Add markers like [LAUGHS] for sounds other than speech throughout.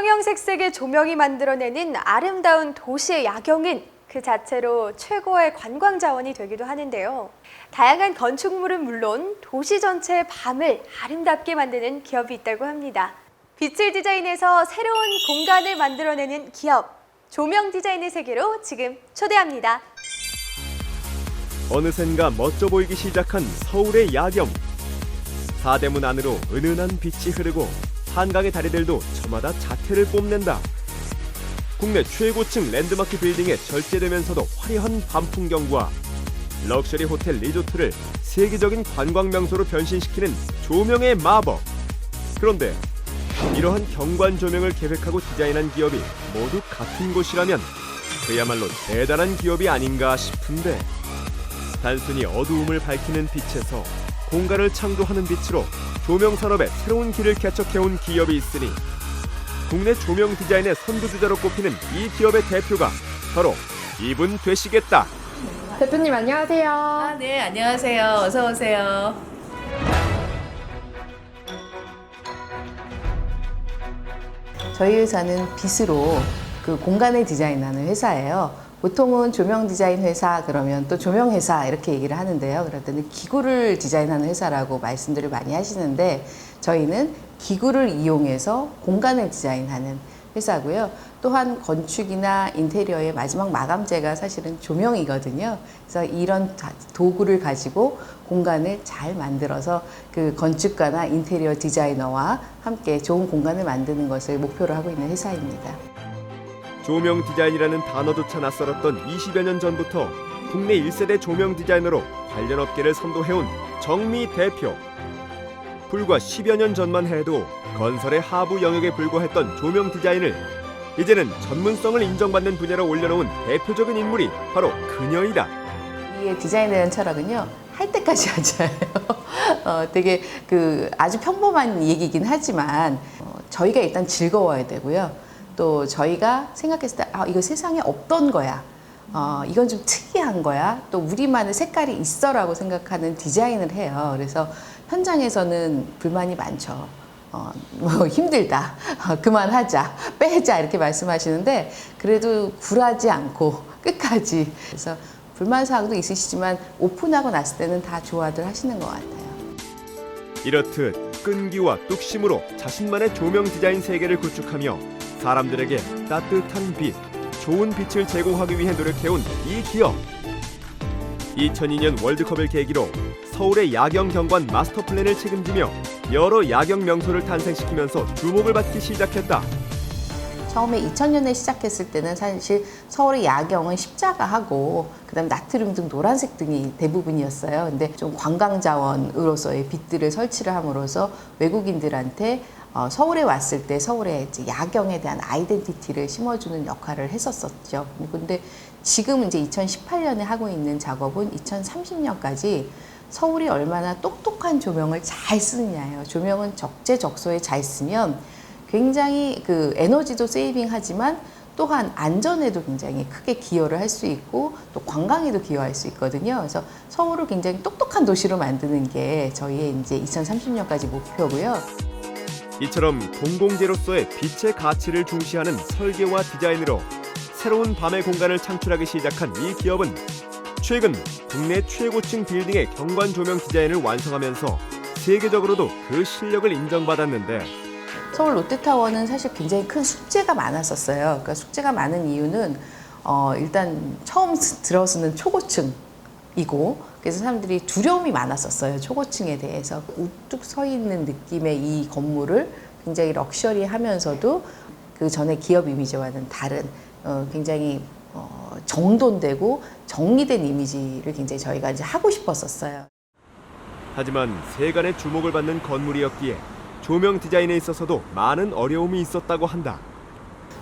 형형색색의 조명이 만들어내는 아름다운 도시의 야경은 그 자체로 최고의 관광 자원이 되기도 하는데요. 다양한 건축물은 물론 도시 전체의 밤을 아름답게 만드는 기업이 있다고 합니다. 빛을 디자인해서 새로운 공간을 만들어내는 기업, 조명 디자인의 세계로 지금 초대합니다. 어느샌가 멋져 보이기 시작한 서울의 야경. 사대문 안으로 은은한 빛이 흐르고 한강의 다리들도 저마다 자태를 뽐낸다. 국내 최고층 랜드마크 빌딩에 절제되면서도 화려한 밤 풍경과 럭셔리 호텔 리조트를 세계적인 관광 명소로 변신시키는 조명의 마법. 그런데 이러한 경관 조명을 계획하고 디자인한 기업이 모두 같은 곳이라면 그야말로 대단한 기업이 아닌가 싶은데 단순히 어두움을 밝히는 빛에서 공간을 창조하는 빛으로 조명 산업에 새로운 길을 개척해온 기업이 있으니 국내 조명 디자인의 선두주자로 꼽히는 이 기업의 대표가 바로 이분 되시겠다. 대표님 안녕하세요. 아, 네, 안녕하세요. 어서 오세요. 저희 회사는 빛으로 그 공간을 디자인하는 회사예요. 보통은 조명 디자인 회사 그러면 또 조명 회사 이렇게 얘기를 하는데요. 그랬더니 기구를 디자인하는 회사라고 말씀들을 많이 하시는데 저희는 기구를 이용해서 공간을 디자인하는 회사고요. 또한 건축이나 인테리어의 마지막 마감재가 사실은 조명이거든요. 그래서 이런 다- 도구를 가지고 공간을 잘 만들어서 그 건축가나 인테리어 디자이너와 함께 좋은 공간을 만드는 것을 목표로 하고 있는 회사입니다. 조명 디자인이라는 단어조차 낯설었던 20여 년 전부터 국내 1세대 조명 디자이너로 관련 업계를 선도해온 정미 대표. 불과 10여 년 전만 해도 건설의 하부 영역에 불과했던 조명 디자인을 이제는 전문성을 인정받는 분야로 올려놓은 대표적인 인물이 바로 그녀이다. 이의 디자인에 철학은요 할 때까지 하자예요. [LAUGHS] 어, 되게 그 아주 평범한 얘기긴 하지만 어, 저희가 일단 즐거워야 되고요. 또 저희가 생각했을 때 아, 이거 세상에 없던 거야. 어, 이건 좀 특이한 거야. 또 우리만의 색깔이 있어라고 생각하는 디자인을 해요. 그래서 현장에서는 불만이 많죠. 어, 뭐 [LAUGHS] 힘들다. 어, 그만하자. 빼자. 이렇게 말씀하시는데 그래도 굴하지 않고 끝까지. 그래서 불만 사항도 있으시지만 오픈하고 났을 때는 다 좋아들 하시는 것 같아요. 이렇듯 끈기와 뚝심으로 자신만의 조명 디자인 세계를 구축하며 사람들에게 따뜻한 빛, 좋은 빛을 제공하기 위해 노력해온 이 기업. 2002년 월드컵을 계기로 서울의 야경 경관 마스터 플랜을 책임지며 여러 야경 명소를 탄생시키면서 주목을 받기 시작했다. 처음에 2000년에 시작했을 때는 사실 서울의 야경은 십자가하고 그다음 나트륨 등 노란색 등이 대부분이었어요. 근데 좀 관광 자원으로서의 빛들을 설치를 함으로써 외국인들한테 어, 서울에 왔을 때 서울의 야경에 대한 아이덴티티를 심어주는 역할을 했었었죠. 근데 지금 이제 2018년에 하고 있는 작업은 2030년까지 서울이 얼마나 똑똑한 조명을 잘 쓰느냐예요. 조명은 적재적소에 잘 쓰면 굉장히 그 에너지도 세이빙하지만 또한 안전에도 굉장히 크게 기여를 할 수 있고 또 관광에도 기여할 수 있거든요. 그래서 서울을 굉장히 똑똑한 도시로 만드는 게 저희의 이제 2030년까지 목표고요. 이처럼 공공재로서의 빛의 가치를 중시하는 설계와 디자인으로 새로운 밤의 공간을 창출하기 시작한 이 기업은 최근 국내 최고층 빌딩의 경관 조명 디자인을 완성하면서 세계적으로도 그 실력을 인정받았는데 서울 롯데타워는 사실 굉장히 큰 숙제가 많았었어요. 그러니까 숙제가 많은 이유는 어, 일단 처음 스- 들어서는 초고층 이고 그래서 사람들이 두려움이 많았었어요. 초고층에 대해서 우뚝 서 있는 느낌의 이 건물을 굉장히 럭셔리하면서도 그 전에 기업 이미지와는 다른 어, 굉장히 어, 정돈되고 정리된 이미지를 굉장히 저희가 이제 하고 싶었었어요. 하지만 세간의 주목을 받는 건물이었기에 조명 디자인에 있어서도 많은 어려움이 있었다고 한다.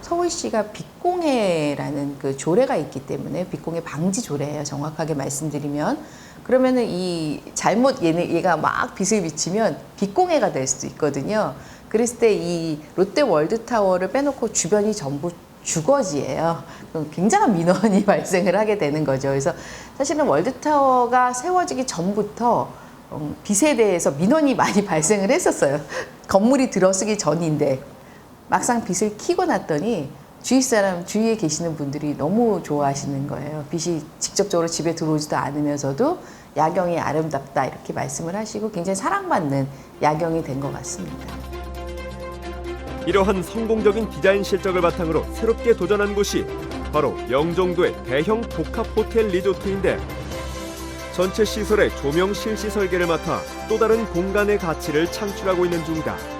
서울시가 빛공해라는 그 조례가 있기 때문에 빛공해 방지 조례예요. 정확하게 말씀드리면 그러면은 이 잘못 얘네 얘가 막 빛을 비치면 빛공해가 될 수도 있거든요. 그랬을 때 이 롯데 월드타워를 빼놓고 주변이 전부 주거지예요. 굉장한 민원이 [LAUGHS] 발생을 하게 되는 거죠. 그래서 사실은 월드타워가 세워지기 전부터 음, 빛에 대해서 민원이 많이 [LAUGHS] 발생을 했었어요. 건물이 들어서기 전인데 막상 빛을 켜고 났더니 주위 사람 주위에 계시는 분들이 너무 좋아하시는 거예요. 빛이 직접적으로 집에 들어오지도 않으면서도 야경이 아름답다 이렇게 말씀을 하시고 굉장히 사랑받는 야경이 된 것 같습니다. 이러한 성공적인 디자인 실적을 바탕으로 새롭게 도전한 곳이 바로 영종도의 대형 복합 호텔 리조트인데 전체 시설의 조명 실시 설계를 맡아 또 다른 공간의 가치를 창출하고 있는 중이다.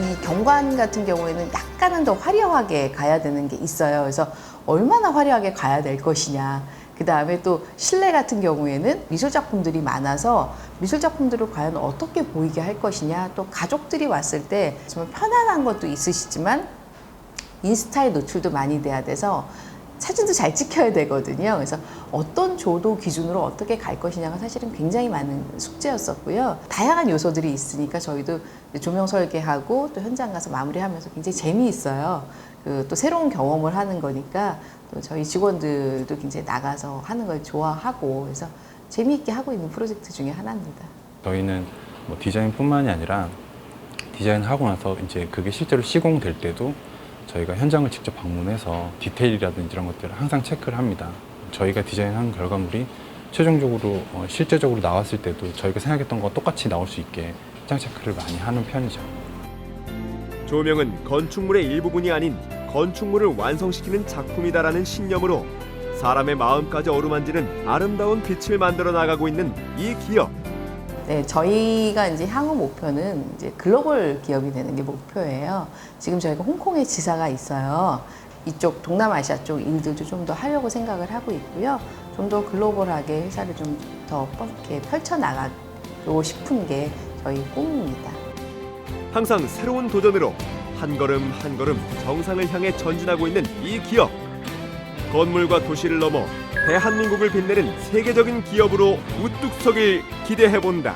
이 경관 같은 경우에는 약간은 더 화려하게 가야 되는 게 있어요. 그래서 얼마나 화려하게 가야 될 것이냐. 그 다음에 또 실내 같은 경우에는 미술 작품들이 많아서 미술 작품들을 과연 어떻게 보이게 할 것이냐. 또 가족들이 왔을 때 정말 편안한 것도 있으시지만 인스타에 노출도 많이 돼야 돼서 사진도 잘 찍혀야 되거든요. 그래서 어떤 조도 기준으로 어떻게 갈 것이냐가 사실은 굉장히 많은 숙제였었고요. 다양한 요소들이 있으니까 저희도 조명 설계하고 또 현장 가서 마무리하면서 굉장히 재미있어요. 그 또 새로운 경험을 하는 거니까 또 저희 직원들도 굉장히 나가서 하는 걸 좋아하고 그래서 재미있게 하고 있는 프로젝트 중에 하나입니다. 저희는 뭐 디자인뿐만이 아니라 디자인하고 나서 이제 그게 실제로 시공될 때도 저희가 현장을 직접 방문해서 디테일이라든지 이런 것들을 항상 체크를 합니다. 저희가 디자인한 결과물이 최종적으로 어, 실제적으로 나왔을 때도 저희가 생각했던 거 똑같이 나올 수 있게 현장 체크를 많이 하는 편이죠. 조명은 건축물의 일부분이 아닌 건축물을 완성시키는 작품이다라는 신념으로 사람의 마음까지 어루만지는 아름다운 빛을 만들어 나가고 있는 이 기업. 네, 저희가 이제 향후 목표는 이제 글로벌 기업이 되는 게 목표예요. 지금 저희가 홍콩에 지사가 있어요. 이쪽 동남아시아 쪽 일들도 좀 더 하려고 생각을 하고 있고요. 좀 더 글로벌하게 회사를 좀 더 이렇게 펼쳐나가고 싶은 게 저희 꿈입니다. 항상 새로운 도전으로 한 걸음 한 걸음 정상을 향해 전진하고 있는 이 기업. 건물과 도시를 넘어 대한민국을 빛내는 세계적인 기업으로 우뚝 서길 기대해 본다.